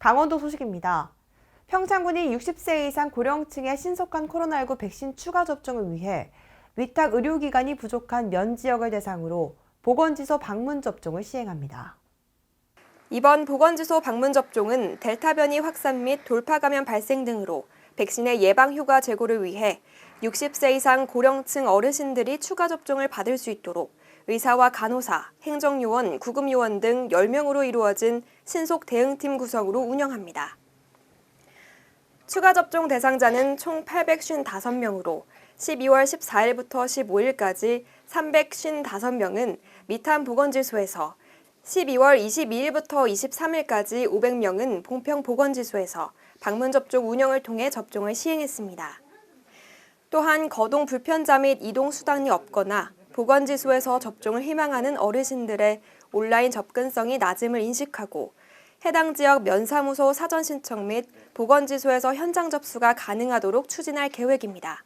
강원도 소식입니다. 평창군이 60세 이상 고령층의 신속한 코로나19 백신 추가 접종을 위해 위탁 의료기관이 부족한 면 지역을 대상으로 보건지소 방문 접종을 시행합니다. 이번 보건지소 방문 접종은 델타 변이 확산 및 돌파 감염 발생 등으로 백신의 예방 효과 제고를 위해 60세 이상 고령층 어르신들이 추가 접종을 받을 수 있도록 의사와 간호사, 행정요원, 구급요원 등 10명으로 이루어진 신속 대응팀 구성으로 운영합니다. 추가 접종 대상자는 총 855명으로 12월 14일부터 15일까지 355명은 미탄 보건지소에서 12월 22일부터 23일까지 500명은 봉평 보건지소에서 방문 접종 운영을 통해 접종을 시행했습니다. 또한 거동 불편자 및 이동 수단이 없거나 보건지소에서 접종을 희망하는 어르신들의 온라인 접근성이 낮음을 인식하고 해당 지역 면사무소 사전 신청 및 보건지소에서 현장 접수가 가능하도록 추진할 계획입니다.